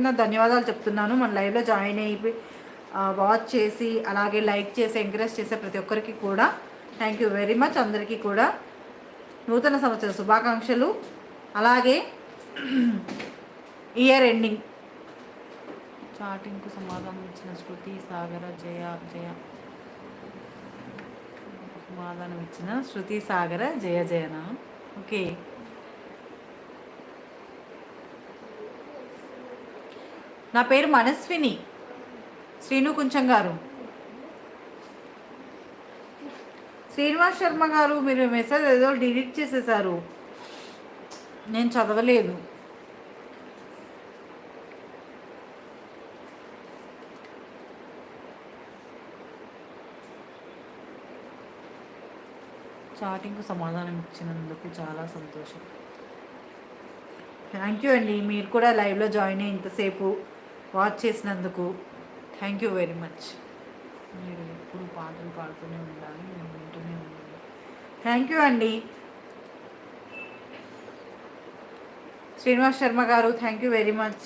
పేరున ధన్యవాదాలు చెప్తున్నాను. మన లైవ్లో జాయిన్ అయ్యి వాచ్ చేసి అలాగే లైక్ చేసి ఎంకరేజ్ చేసే ప్రతి ఒక్కరికి కూడా థ్యాంక్ యూ వెరీ మచ్ అందరికీ కూడా నూతన సంవత్సర శుభాకాంక్షలు. అలాగే ఇయర్ ఎండింగ్ చాటింగ్కు సమాధానం ఇచ్చిన శృతి సాగర జయ జయ. సమాధానం ఇచ్చిన శృతి సాగర జయ జయన? ఓకే. నా పేరు మనస్విని. శ్రీను కుంచం గారు. శ్రీనివాస్ శర్మ గారు మీరు మెసేజ్ ఏదో డిలీట్ చేసేసారు. నేను చదవలేదు. చాటింగ్కు సమాధానం ఇచ్చినందుకు చాలా సంతోషం. థ్యాంక్ యూ అండి. మీరు కూడా లైవ్లో జాయిన్ అయ్యి ఇంతసేపు వాచ్ చేసినందుకు థ్యాంక్ యూ వెరీ మచ్. మీరు ఎప్పుడు పాటలు పాడుతూనే ఉండాలి నేను వింటూనే ఉండాలి. థ్యాంక్ యూ అండి. శ్రీనివాస్ శర్మ గారు thank you very much.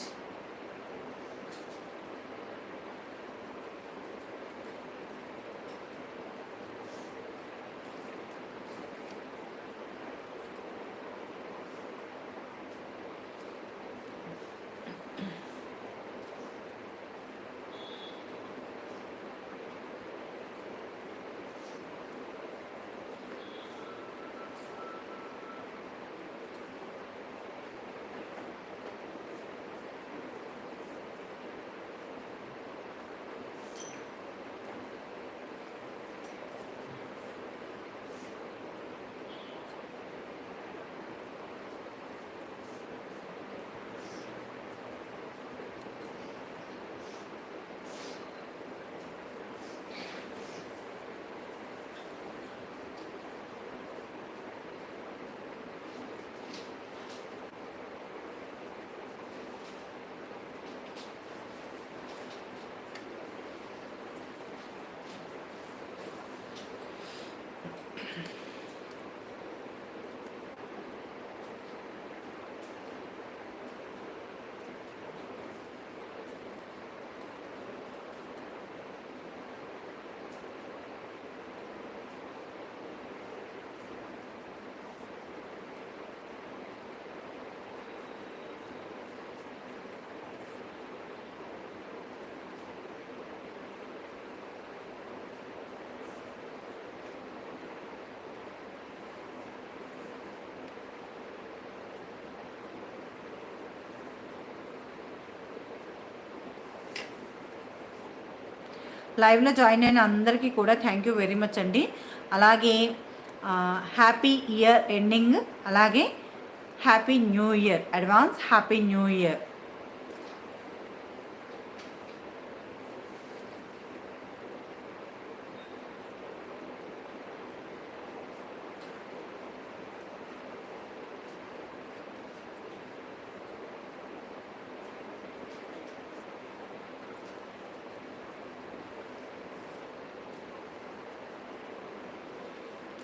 లైవ్లో జాయిన్ అయిన అందరికీ కూడా థ్యాంక్ యూ వెరీ మచ్ అండి. అలాగే హ్యాపీ ఇయర్ ఎండింగ్ అలాగే happy new year advance happy new year.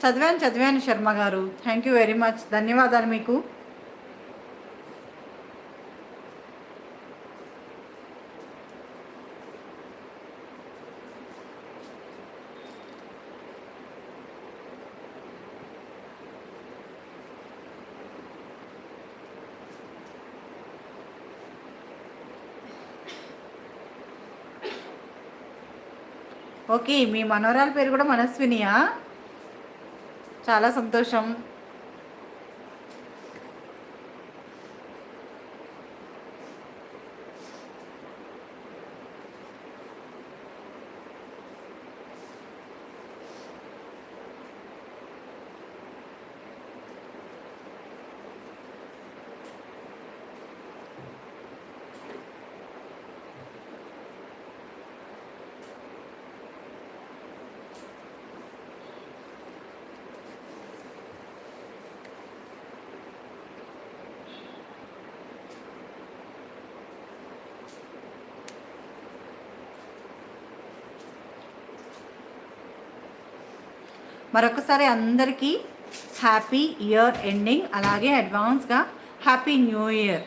చదివాను చదివాను శర్మ గారు. థ్యాంక్ యూ వెరీ మచ్ ధన్యవాదాలు మీకు. ఓకే మీ మనవరాల పేరు కూడా మనస్వినియా? చాలా సంతోషం. మరొకసారి అందరికీ హ్యాపీ ఇయర్ ఎండింగ్ అలాగే అడ్వాన్స్గా హ్యాపీ న్యూ ఇయర్.